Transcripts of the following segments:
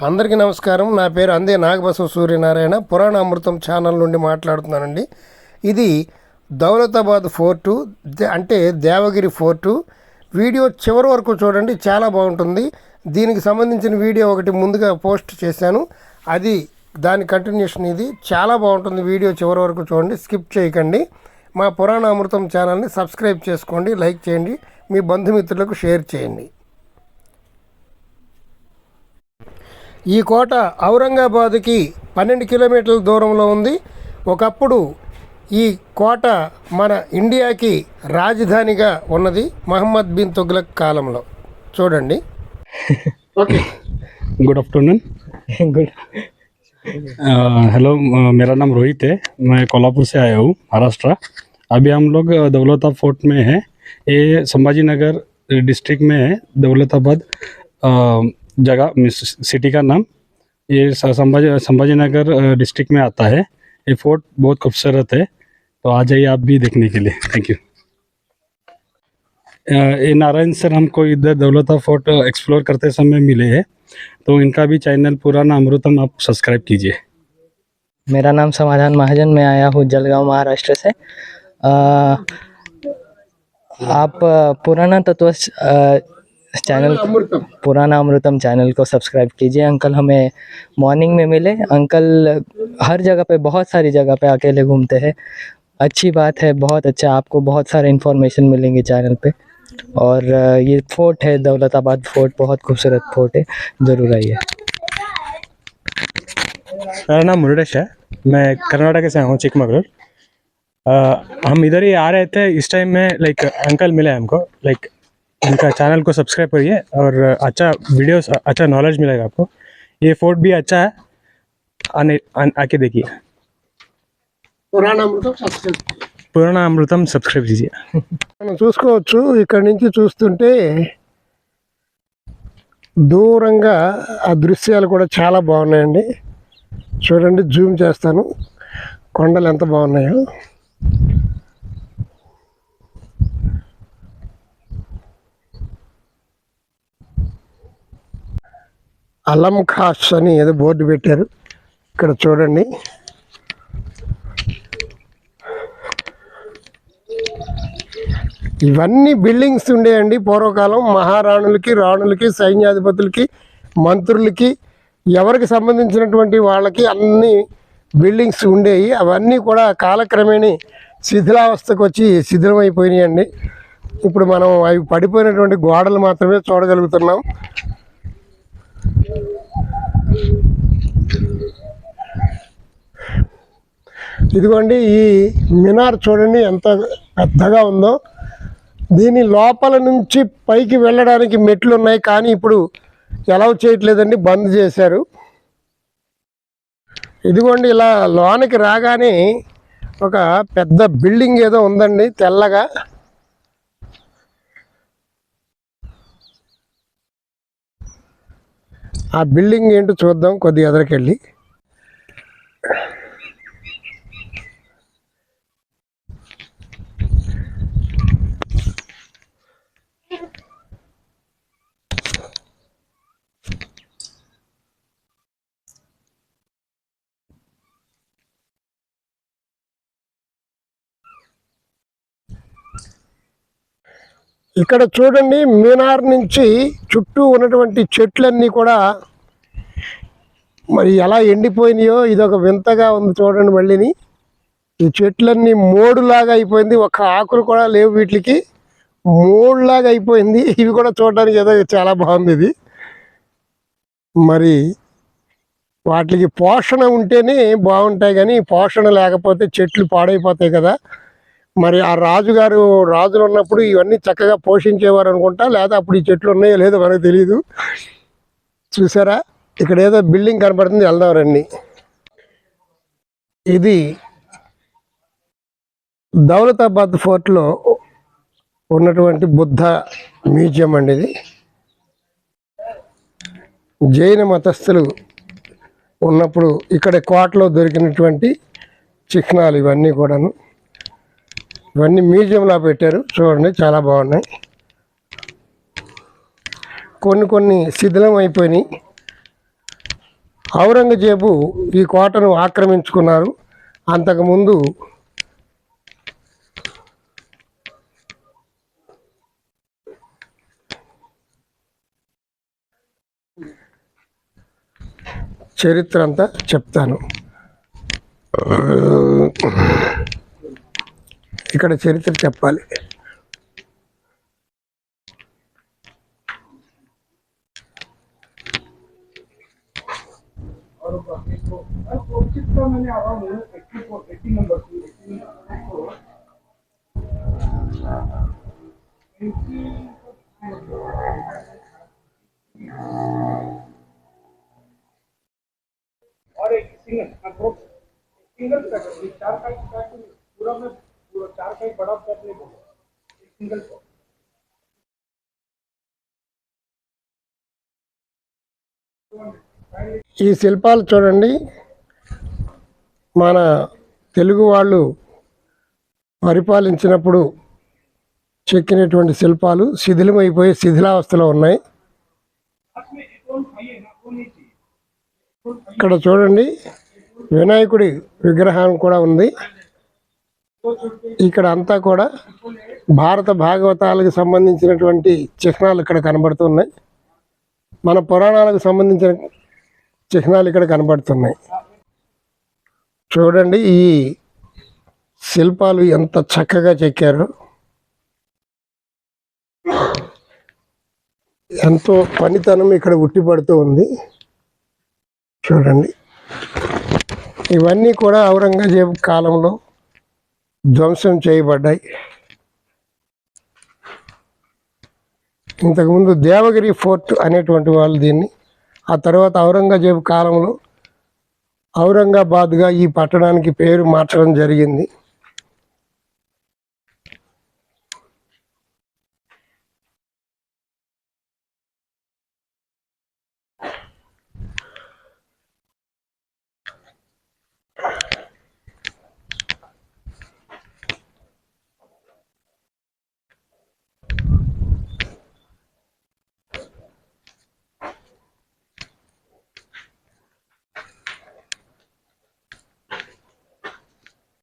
అందరికీ నమస్కారం. నా పేరు అందే నాగబసవ సూర్యనారాయణ. పురాణ అమృతం ఛానల్ నుండి మాట్లాడుతున్నానండి. ఇది దౌలతాబాద్ ఫోర్టు అంటే దేవగిరి ఫోర్టు. వీడియో చివరి వరకు చూడండి చాలా బాగుంటుంది. దీనికి సంబంధించిన వీడియో ఒకటి ముందుగా పోస్ట్ చేశాను. అది దాని కంటిన్యూషన్ ఇది. చాలా బాగుంటుంది వీడియో చివరి వరకు చూడండి స్కిప్ చేయకండి. మా పురాణ అమృతం ఛానల్ని సబ్స్క్రైబ్ చేసుకోండి లైక్ చేయండి. మీ బంధుమిత్రులకు షేర్ చేయండి. ఈ కోట ఔరంగాబాద్కి పన్నెండు కిలోమీటర్ల దూరంలో ఉంది ఒకప్పుడు ఈ కోట మన ఇండియాకి రాజధానిగా ఉన్నది మహమ్మద్ బిన్ తుగ్లక్ కాలంలో చూడండి गुड आफ्टरनून गुड हेलो मेरा नाम रोहित है मैं कोल्हापुर से आया हूँ महाराष्ट्र अभी हम लोग दौलताबाद फोर्ट में हैं ये संभाजी नगर डिस्ट्रिक्ट में है दौलताबाद अ, जगह सिटी का नाम ये संभाजी संभाजी नगर डिस्ट्रिक्ट में आता है। ये फोर्ट बहुत खूबसूरत है। तो आ जाइए आप भी देखने के लिए। थैंक यू ये नारायण सर हमको इधर दौलता फोर्ट एक्सप्लोर करते समय मिले हैं। तो इनका भी चैनल पुराना अमृतम आप सब्सक्राइब कीजिए। मेरा नाम समाधान महाजन मैं आया हूँ जलगांव महाराष्ट्र से। अ, आप पुराना तत्व चैनल पुराना अमृतम चैनल को सब्सक्राइब कीजिए। अंकल हमें मॉर्निंग में मिले। अंकल हर जगह पे बहुत सारी जगह पे अकेले घूमते हैं। अच्छी बात है बहुत अच्छा। आपको बहुत सारे इन्फॉर्मेशन मिलेंगे चैनल पे। और ये फोर्ट है दौलताबाद फोर्ट बहुत खूबसूरत फोर्ट है। ज़रूर आइए। मेरा नाम मुरुडेश है। मैं कर्नाटक से हूँ चिकमगलूर। हम इधर ही आ रहे थे। इस टाइम में लाइक अंकल मिले हमको। लाइक उनका चैनल को सब्सक्राइब करिए और अच्छा वीडियोस अच्छा नॉलेज मिलेगा आपको ये फोर्ट भी अच्छा है आने आन, आके देखिए పురాణామృతం సబ్స్క్రైబ్ पुराना अमृतम सब्सक्राइब कीजिए మనం చూసుకోవచ్చు ఇక్కడి నుంచి చూస్తుంటే దూరంగా ఆ దృశ్యాలు కూడా చాలా బాగున్నాయండి చూడండి జూమ్ చేస్తాను కొండలు ఎంత బాగున్నాయో అలం ఖాస్ అని ఏదో బోర్డు పెట్టారు. ఇక్కడ చూడండి. ఇవన్నీ బిల్డింగ్స్ ఉండేయండి పూర్వకాలం. మహారాణులకి రాణులకి సైన్యాధిపతులకి మంత్రులకి ఎవరికి సంబంధించినటువంటి వాళ్ళకి అన్ని బిల్డింగ్స్ ఉండేవి అవన్నీ కూడా కాలక్రమేణి శిథిలావస్థకు వచ్చి శిథిలమైపోయినాయండి. ఇప్పుడు మనం అవి పడిపోయినటువంటి గోడలు మాత్రమే చూడగలుగుతున్నాం. ఇదిగోండి ఈ మినార్ చూడండి ఎంత పెద్దగా ఉందో. దీని లోపల నుంచి పైకి వెళ్ళడానికి మెట్లు ఉన్నాయి కానీ ఇప్పుడు ఎలా చేయట్లేదండి బంద్ చేశారు. ఇదిగోండి ఇలా లోనికి రాగానే ఒక పెద్ద బిల్డింగ్ ఏదో ఉందండి తెల్లగా. ఆ బిల్డింగ్ ఏంటో చూద్దాం కొద్దిగా ఎదరికెళ్ళి. ఇక్కడ చూడండి మీనార్ నుంచి చుట్టూ ఉన్నటువంటి చెట్లన్నీ కూడా మరి ఎలా ఎండిపోయినాయో ఇది ఒక వింతగా ఉంది చూడండి మళ్ళీని. ఈ చెట్లన్నీ మోడులాగా అయిపోయింది ఒక ఆకులు కూడా లేవు వీటికి. మోడులాగా అయిపోయింది ఇవి కూడా చూడడానికి ఏదో చాలా బాగుంది ఇది. మరి వాటికి పోషణ ఉంటేనే బాగుంటాయి కానీ పోషణ లేకపోతే చెట్లు పాడైపోతాయి కదా. మరి ఆ రాజుగారు రాజులు ఉన్నప్పుడు ఇవన్నీ చక్కగా పోషించేవారు అనుకుంటా? లేదా అప్పుడు ఈ చెట్లు ఉన్నాయో లేదో మనకు తెలియదు చూసారా? ఇక్కడ ఏదో బిల్డింగ్ కనపడుతుంది వెళ్దాం రండి. ఇది దౌలతాబాద్ ఫోర్ట్లో ఉన్నటువంటి బుద్ధ మ్యూజియం అండి ఇది. జైన మతస్థులు ఉన్నప్పుడు ఇక్కడ కోటలో దొరికినటువంటి చిహ్నాలు ఇవన్నీ కూడాను. ఇవన్నీ మ్యూజియంలో పెట్టారు. చూడండి చాలా బాగున్నాయి. కొన్ని కొన్ని శిథిలం అయిపోయినాయి. ఔరంగజేబు ఈ కోటను ఆక్రమించుకున్నారు. అంతకుముందు చరిత్ర అంతా చెప్తాను. ఇక్కడ చరిత్ర చెప్పాలి ఈ శిల్పాలు చూడండి. మన తెలుగు వాళ్ళు పరిపాలించినప్పుడు చెక్కినటువంటి శిల్పాలు శిథిలమైపోయి శిథిలావస్థలో ఉన్నాయి. ఇక్కడ చూడండి. వినాయకుడి విగ్రహం కూడా ఉంది. ఇక్కడ అంతా కూడా భారత భాగవతాలకు సంబంధించినటువంటి చిహ్నాలు ఇక్కడ కనబడుతున్నాయి. మన పురాణాలకు సంబంధించిన చిహ్నాలు ఇక్కడ కనబడుతున్నాయి. చూడండి ఈ శిల్పాలు ఎంత చక్కగా చెక్కారు. ఎంతో పనితనం ఇక్కడ ఉట్టిపడుతూ ఉంది. చూడండి ఇవన్నీ కూడా ఔరంగజేబు కాలంలో ధ్వంసం చేయబడ్డాయి. ఇంతకుముందు దేవగిరి ఫోర్ట్ అనేటువంటి వాళ్ళు దీన్ని ఆ తర్వాత ఔరంగజేబు కాలంలో ఔరంగాబాద్గా ఈ పట్టణానికి పేరు మార్చడం జరిగింది.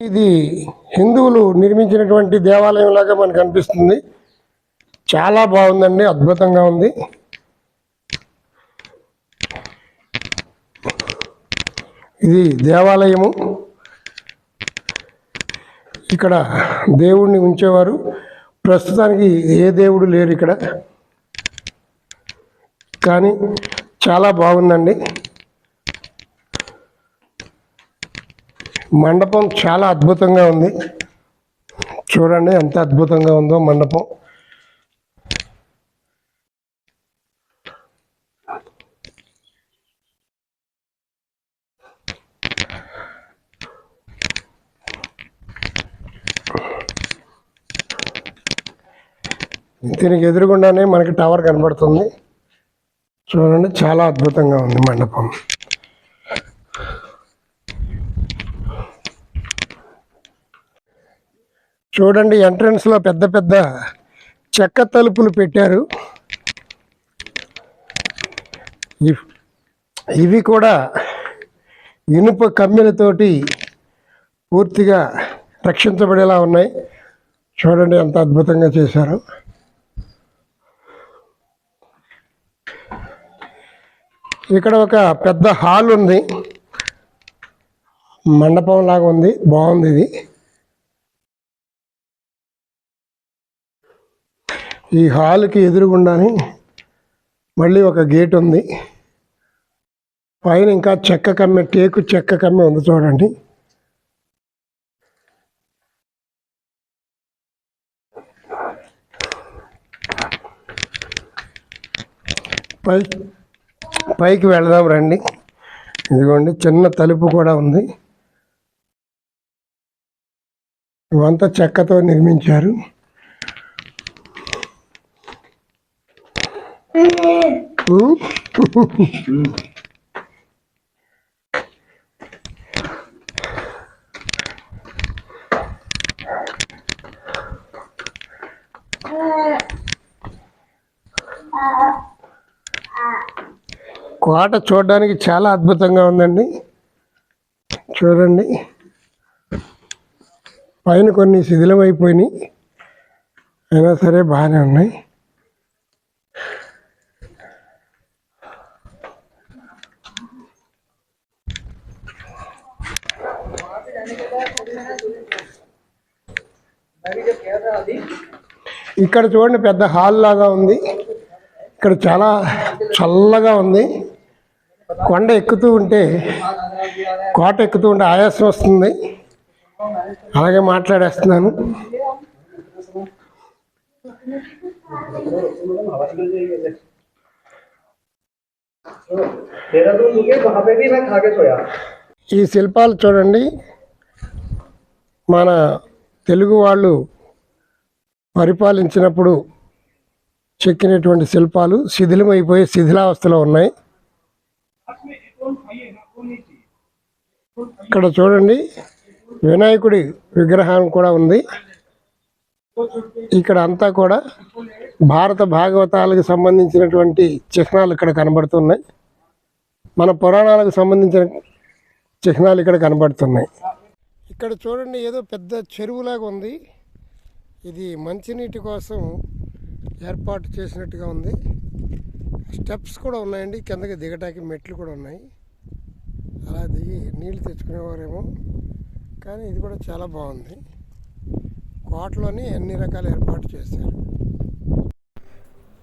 ఇది హిందువులు నిర్మించినటువంటి దేవాలయం లాగా మనకు అనిపిస్తుంది. చాలా బాగుందండి అద్భుతంగా ఉంది. ఇది దేవాలయము. ఇక్కడ దేవుడిని ఉంచేవారు. ప్రస్తుతానికి ఏ దేవుడు లేరు ఇక్కడ. కానీ చాలా బాగుందండి. మండపం చాలా అద్భుతంగా ఉంది. చూడండి ఎంత అద్భుతంగా ఉందో మండపం. దీనికి ఎదురుగుండానే మనకి టవర్ కనబడుతుంది. చూడండి చాలా అద్భుతంగా ఉంది మండపం. చూడండి ఎంట్రన్స్లో పెద్ద పెద్ద చెక్క తలుపులు పెట్టారు. ఇవి కూడా ఇనుప కమ్మెలతోటి పూర్తిగా రక్షించబడేలా ఉన్నాయి. చూడండి ఎంత అద్భుతంగా చేశారు. ఇక్కడ ఒక పెద్ద హాల్ ఉంది. మండపం లాగా ఉంది. బాగుంది ఇది. ఈ హాల్కి ఎదురుగుండానే మళ్ళీ ఒక గేట్ ఉంది. పైన ఇంకా చెక్క కమ్మె టేకు చెక్క కమ్మె ఉంది చూడండి. పై పైకి వెళదాం రండి. ఇదిగోండి చిన్న తలుపు కూడా ఉంది. ఇవంతా చెక్కతో నిర్మించారు. కోట చూడడానికి చాలా అద్భుతంగా ఉందండి. చూడండి. పైన కొన్ని శిథిలం అయిపోయినాయి అయినా సరే బాగానే ఉన్నాయి. ఇక్కడ చూడండి పెద్ద హాల్ లాగా ఉంది. ఇక్కడ చాలా చల్లగా ఉంది. కొండ ఎక్కుతూ ఉంటే కోట ఎక్కుతూ ఉంటే ఆయాసం వస్తుంది. అలాగే మాట్లాడేస్తున్నాను. ఈ శిల్పాలు చూడండి. మన తెలుగు వాళ్ళు పరిపాలించినప్పుడు చెక్కినటువంటి శిల్పాలు శిథిలమైపోయి శిథిలావస్థలో ఉన్నాయి. ఇక్కడ చూడండి వినాయకుడి విగ్రహం కూడా ఉంది. ఇక్కడ అంతా కూడా భారత భాగవతాలకు సంబంధించినటువంటి చిహ్నాలు ఇక్కడ కనబడుతున్నాయి. మన పురాణాలకు సంబంధించిన చిహ్నాలు ఇక్కడ కనబడుతున్నాయి. ఇక్కడ చూడండి ఏదో పెద్ద చెరువులాగా ఉంది. ఇది మంచినీటి కోసం ఏర్పాటు చేసినట్టుగా ఉంది. స్టెప్స్ కూడా ఉన్నాయండి. కిందకి దిగటానికి మెట్లు కూడా ఉన్నాయి. అలా దిగి నీళ్ళు తెచ్చుకునేవారేమో. కానీ ఇది కూడా చాలా బాగుంది. కోటలోని అన్ని రకాల ఏర్పాటు చేశారు?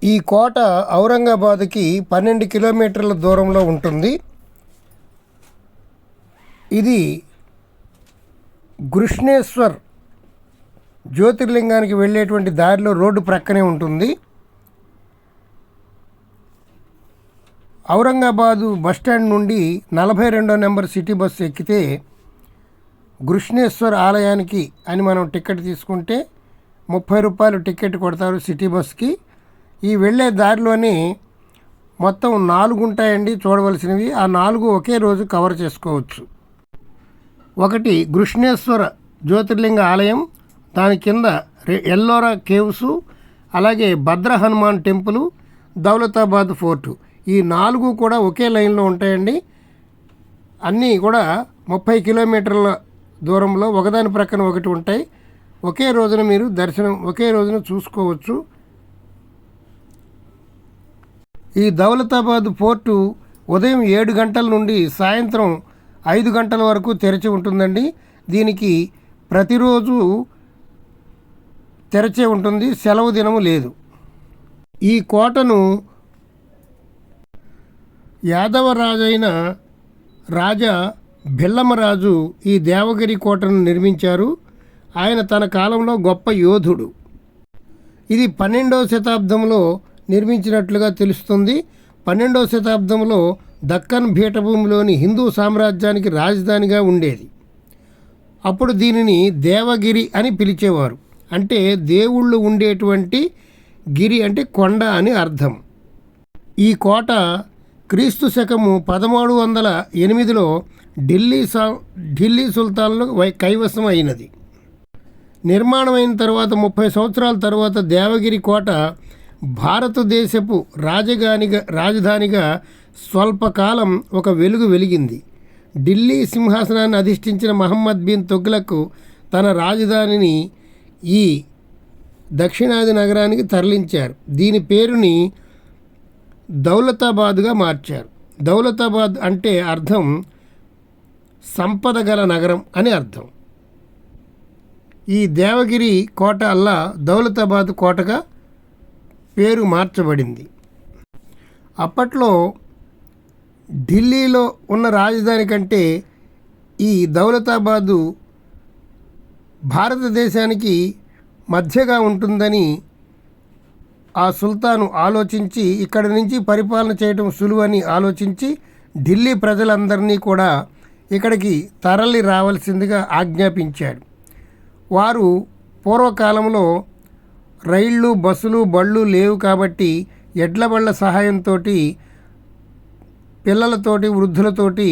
ఈ కోట ఔరంగాబాద్కి పన్నెండు కిలోమీటర్ల దూరంలో ఉంటుంది. ఇది గృష్ణేశ్వర్ జ్యోతిర్లింగానికి వెళ్ళేటువంటి దారిలో రోడ్డు ప్రక్కనే ఉంటుంది. ఔరంగాబాదు బస్టాండ్ నుండి నలభై రెండో నెంబర్ సిటీ బస్సు ఎక్కితే గృష్ణేశ్వర్ ఆలయానికి అని మనం టికెట్ తీసుకుంటే ముప్పై రూపాయలు టికెట్ కొడతారు సిటీ బస్కి ఈ వెళ్ళే దారిలోని మొత్తం నాలుగు ఉంటాయండి చూడవలసినవి. ఆ నాలుగు ఒకే రోజు కవర్ చేసుకోవచ్చు. ఒకటి గృష్ణేశ్వర జ్యోతిర్లింగ ఆలయం దాని కింద రె- ఎల్లోరా కేవ్స్ అలాగే భద్ర హనుమాన్ టెంపుల్ దౌలతాబాద్ ఫోర్టు. ఈ నాలుగు కూడా ఒకే లైన్లో ఉంటాయండి. అన్నీ కూడా ముప్పై కిలోమీటర్ల దూరంలో ఒకదాని ప్రక్కన ఒకటి ఉంటాయి. ఒకే రోజున మీరు దర్శనం ఒకే రోజున చూసుకోవచ్చు. ఈ దౌలతాబాద్ పోర్టు ఉదయం ఏడు గంటల నుండి సాయంత్రం ఐదు గంటల వరకు తెరిచి ఉంటుందండి. దీనికి ప్రతిరోజు తెరచే ఉంటుంది సెలవు దినము లేదు. ఈ కోటను యాదవరాజైన రాజా బిల్లమరాజు ఈ దేవగిరి కోటను నిర్మించారు. ఆయన తన కాలంలో గొప్ప యోధుడు. ఇది పన్నెండవ శతాబ్దంలో నిర్మించినట్లుగా తెలుస్తుంది. పన్నెండవ శతాబ్దంలో దక్కన్ పీఠభూమిలోని హిందూ సామ్రాజ్యానికి రాజధానిగా ఉండేది. అప్పుడు దీనిని దేవగిరి అని పిలిచేవారు. అంటే దేవుళ్ళు ఉండేటువంటి గిరి అంటే కొండ అని అర్థం. ఈ కోట క్రీస్తు శకము పదమూడు వందల ఎనిమిదిలో ఢిల్లీ సా ఢిల్లీ సుల్తాన్లు వై కైవసం అయినది నిర్మాణమైన తర్వాత ముప్పై సంవత్సరాల తర్వాత దేవగిరి కోట భారతదేశపు రాజధానిగా రాజధానిగా స్వల్పకాలం ఒక వెలుగు వెలిగింది. ఢిల్లీ సింహాసనాన్ని అధిష్ఠించిన మహమ్మద్ బిన్ తుగ్లకు తన రాజధానిని ఈ దక్షిణాది నగరానికి తరలించారు. దీని పేరుని దౌలతాబాద్గా మార్చారు. దౌలతాబాద్ అంటే అర్థం సంపద గల నగరం అని అర్థం. ఈ దేవగిరి కోట అల్లా దౌలతాబాద్ కోటగా పేరు మార్చబడింది. అప్పట్లో ఢిల్లీలో ఉన్న రాజధాని కంటే ఈ దౌలతాబాదు భారతదేశానికి మధ్యగా ఉంటుందని ఆ సుల్తాను ఆలోచించి ఇక్కడి నుంచి పరిపాలన చేయటం సులువని ఆలోచించి ఢిల్లీ ప్రజలందరినీ కూడా ఇక్కడికి తరలి రావాల్సిందిగా ఆజ్ఞాపించాడు. వారు పూర్వకాలంలో రైళ్ళు బస్సులు బళ్ళు లేవు కాబట్టి ఎడ్ల బళ్ళ సహాయంతో పిల్లలతోటి వృద్ధులతోటి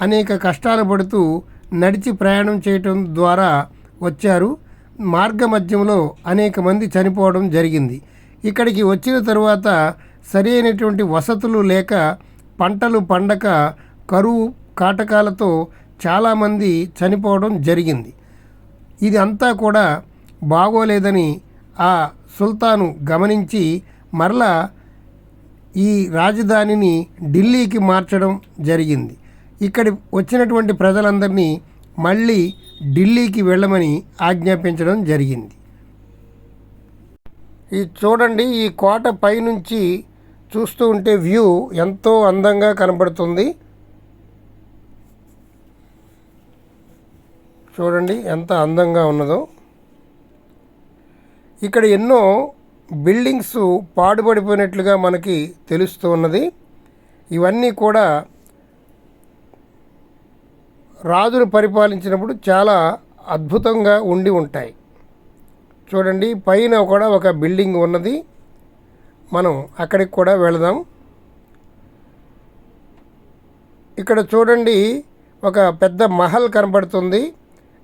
అనేక కష్టాలు పడుతూ నడిచి ప్రయాణం చేయటం ద్వారా వచ్చారు. మార్గ మధ్యంలో అనేక మంది చనిపోవడం జరిగింది. ఇక్కడికి వచ్చిన తరువాత సరైనటువంటి వసతులు లేక పంటలు పండక కరువు కాటకాలతో చాలామంది చనిపోవడం జరిగింది. ఇది అంతా కూడా బాగోలేదని ఆ సుల్తాను గమనించి మరలా ఈ రాజధానిని ఢిల్లీకి మార్చడం జరిగింది. ఇక్కడి వచ్చినటువంటి ప్రజలందరినీ మళ్ళీ ఢిల్లీకి వెళ్ళమని ఆజ్ఞాపించడం జరిగింది. ఈ చూడండి ఈ కోట పైనుంచి చూస్తూ ఉంటే వ్యూ ఎంతో అందంగా కనబడుతుంది. చూడండి ఎంత అందంగా ఉన్నదో. ఇక్కడ ఎన్నో బిల్డింగ్స్ పాడుపడిపోయినట్లుగా మనకి తెలుస్తూ ఉన్నది. ఇవన్నీ కూడా రాజులు పరిపాలించినప్పుడు చాలా అద్భుతంగా ఉండి ఉంటాయి. చూడండి పైన కూడా ఒక బిల్డింగ్ ఉన్నది. మనం అక్కడికి కూడా వెళదాం. ఇక్కడ చూడండి ఒక పెద్ద మహల్ కనబడుతుంది.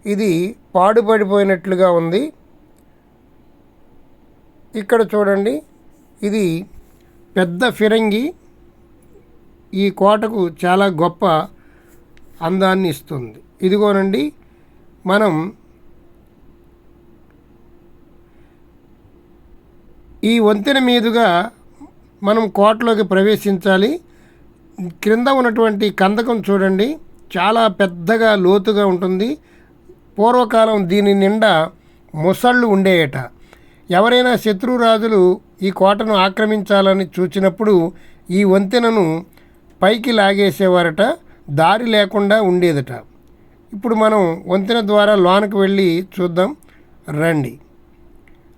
ఇది పాడుపడిపోయినట్లుగా ఉంది. ఇక్కడ చూడండి ఇది పెద్ద ఫిరంగి. ఈ కోటకు చాలా గొప్ప అందాన్ని ఇస్తుంది. ఇదిగోనండి మనం ఈ వంతెన మీదుగా మనం కోటలోకి ప్రవేశించాలి. క్రింద ఉన్నటువంటి కందకం చూడండి చాలా పెద్దగా లోతుగా ఉంటుంది. పూర్వకాలం దీని నిండా ముసళ్ళు ఉండేయట. ఎవరైనా శత్రురాజులు ఈ కోటను ఆక్రమించాలని చూచినప్పుడు ఈ వంతెనను పైకి లాగేసేవారట. దారి లేకుండా ఉండేదట. ఇప్పుడు మనం వంతెన ద్వారా లోనకు వెళ్ళి చూద్దాం. రండి.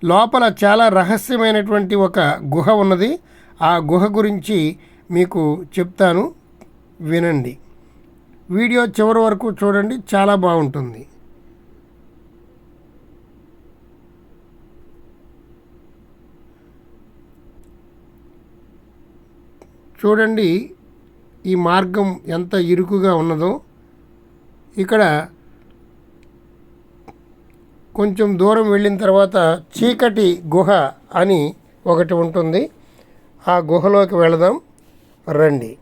లోపల చాలా రహస్యమైనటువంటి ఒక గుహ ఉన్నది. ఆ గుహ గురించి మీకు చెప్తాను. వినండి. వీడియో చివరి వరకు చూడండి. చాలా బాగుంటుంది. చూడండి. ఈ మార్గం ఎంత ఇరుకుగా ఉన్నదో ఇక్కడ కొంచెం దూరం వెళ్ళిన తర్వాత చీకటి గుహ అని ఒకటి ఉంటుంది. ఆ గుహలోకి వెళదాం. రండి.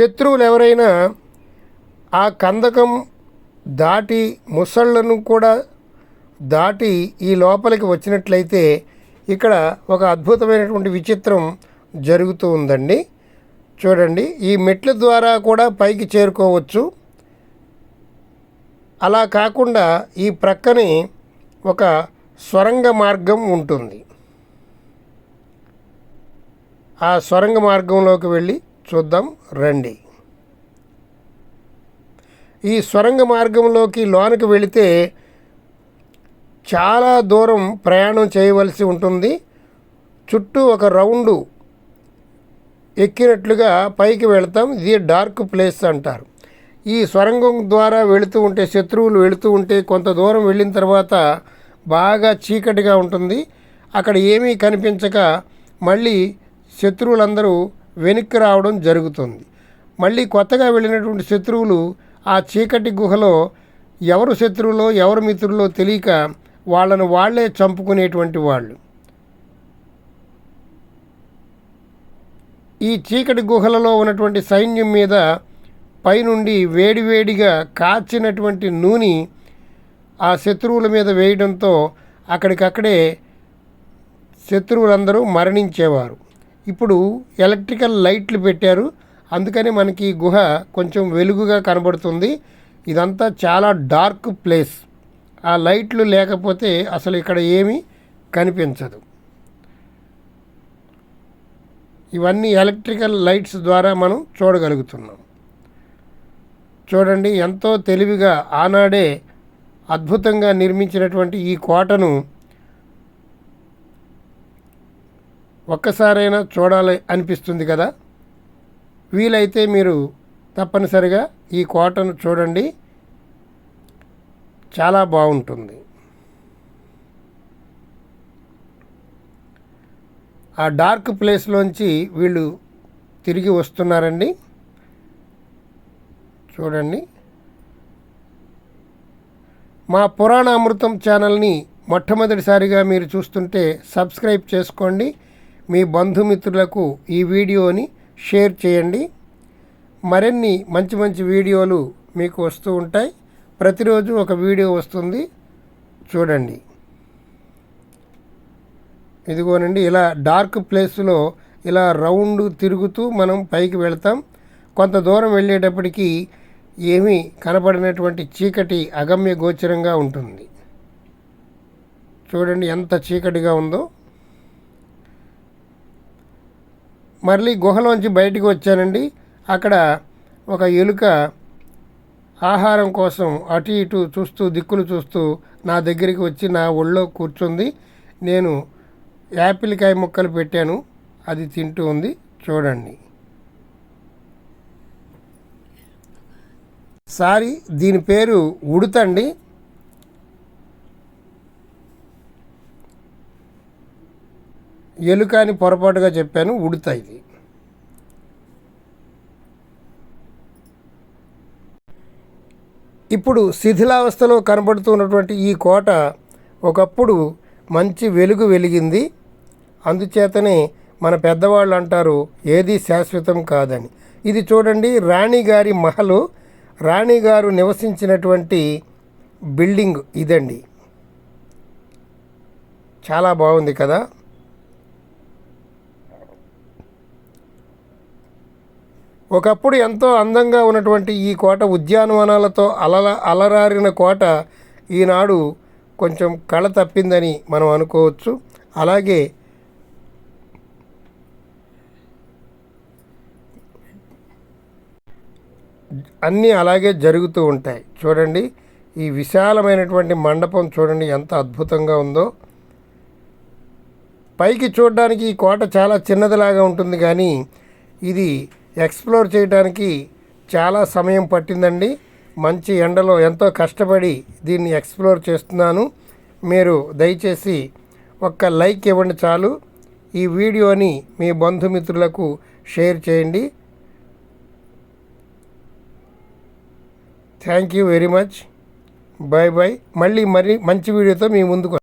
శత్రువులు ఎవరైనా ఆ కందకం దాటి ముసళ్ళను కూడా దాటి ఈ లోపలికి వచ్చినట్లయితే ఇక్కడ ఒక అద్భుతమైనటువంటి విచిత్రం జరుగుతూ ఉందండి. చూడండి ఈ మెట్ల ద్వారా కూడా పైకి చేరుకోవచ్చు. అలా కాకుండా ఈ ప్రక్కనే ఒక స్వరంగ మార్గం ఉంటుంది. ఆ స్వరంగ మార్గంలోకి వెళ్ళి చూద్దాం రండి. ఈ స్వరంగ మార్గంలోకి లోనికి వెళితే చాలా దూరం ప్రయాణం చేయవలసి ఉంటుంది. చుట్టూ ఒక రౌండు ఎక్కినట్లుగా పైకి వెళ్తాం. ఇది డార్క్ ప్లేస్ అంటారు. ఈ స్వరంగం ద్వారా వెళుతూ ఉంటే శత్రువులు వెళుతూ ఉంటే కొంత దూరం వెళ్ళిన తర్వాత బాగా చీకటిగా ఉంటుంది. అక్కడ ఏమీ కనిపించక మళ్ళీ శత్రువులందరూ వెనక్కి రావడం జరుగుతుంది. మళ్ళీ కొత్తగా వెళ్ళినటువంటి శత్రువులు ఆ చీకటి గుహలో ఎవరు శత్రువులో ఎవరు మిత్రులో తెలియక వాళ్ళను వాళ్ళే చంపుకునేటువంటి వాళ్ళు. ఈ చీకటి గుహలలో ఉన్నటువంటి సైన్యం మీద పైనుండి వేడివేడిగా కాచినటువంటి నూనె ఆ శత్రువుల మీద వేయడంతో అక్కడికక్కడే శత్రువులందరూ మరణించేవారు. ఇప్పుడు ఎలక్ట్రికల్ లైట్లు పెట్టారు. అందుకని మనకి ఈ గుహ కొంచెం వెలుగుగా కనబడుతుంది. ఇదంతా చాలా డార్క్ ప్లేస్. ఆ లైట్లు లేకపోతే అసలు ఇక్కడ ఏమీ కనిపించదు. ఇవన్నీ ఎలక్ట్రికల్ లైట్స్ ద్వారా మనం చూడగలుగుతున్నాం. చూడండి ఎంతో తెలివిగా ఆనాడే అద్భుతంగా నిర్మించినటువంటి ఈ కోటను ఒక్కసారైనా చూడాలి అనిపిస్తుంది కదా? వీలైతే మీరు తప్పనిసరిగా ఈ కోటను చూడండి. చాలా బాగుంటుంది. ఆ డార్క్ ప్లేస్లోంచి వీళ్ళు తిరిగి వస్తున్నారండి. చూడండి. మా పురాణ అమృతం ఛానల్ని మొట్టమొదటిసారిగా మీరు చూస్తుంటే సబ్స్క్రైబ్ చేసుకోండి. మీ బంధుమిత్రులకు ఈ వీడియోని షేర్ చేయండి. మరిన్ని మంచి మంచి వీడియోలు మీకు వస్తూ ఉంటాయి. ప్రతిరోజు ఒక వీడియో వస్తుంది. చూడండి. ఇదిగోనండి ఇలా డార్క్ ప్లేస్లో ఇలా రౌండ్ తిరుగుతూ మనం పైకి వెళ్తాం. కొంత దూరం వెళ్ళేటప్పటికి ఏమీ కనపడినటువంటి చీకటి అగమ్య గోచరంగా ఉంటుంది. చూడండి ఎంత చీకటిగా ఉందో. మళ్ళీ గుహలోంచి బయటికి వచ్చానండి. అక్కడ ఒక ఎలుక ఆహారం కోసం అటు ఇటు చూస్తూ దిక్కులు చూస్తూ నా దగ్గరికి వచ్చి నా ఒళ్ళో కూర్చుంది. నేను యాపిల్ కాయ ముక్కలు పెట్టాను. అది తింటూ ఉంది. చూడండి. సారీ దీని పేరు ఉడుతండి. ఎలుక అని పొరపాటుగా చెప్పాను ఉడుతాయి ఇది ఇప్పుడు శిథిలావస్థలో కనబడుతున్నటువంటి ఈ కోట ఒకప్పుడు మంచి వెలుగు వెలిగింది. అందుచేతనే మన పెద్దవాళ్ళు అంటారు ఏది శాశ్వతం కాదని. ఇది చూడండి రాణిగారి మహలు రాణిగారు నివసించినటువంటి బిల్డింగ్ ఇదండి. చాలా బాగుంది కదా? ఒకప్పుడు ఎంతో అందంగా ఉన్నటువంటి ఈ కోట ఉద్యానవనాలతో అలల అలరారిన కోట ఈనాడు కొంచెం కళ తప్పిందని మనం అనుకోవచ్చు. అలాగే అన్నీ అలాగే జరుగుతూ ఉంటాయి. చూడండి ఈ విశాలమైనటువంటి మండపం చూడండి ఎంత అద్భుతంగా ఉందో. పైకి చూడడానికి ఈ కోట చాలా చిన్నదిలాగా ఉంటుంది కానీ ఇది ఎక్స్ప్లోర్ చేయడానికి చాలా సమయం పట్టిందండి. మంచి ఎండలో ఎంతో కష్టపడి దీన్ని ఎక్స్ప్లోర్ చేస్తున్నాను. మీరు దయచేసి ఒక్క లైక్ ఇవ్వండి చాలు. ఈ వీడియోని మీ బంధుమిత్రులకు షేర్ చేయండి. Thank you very much. Bye bye మళ్ళీ మరి మంచి వీడియోతో మీ ముందుకు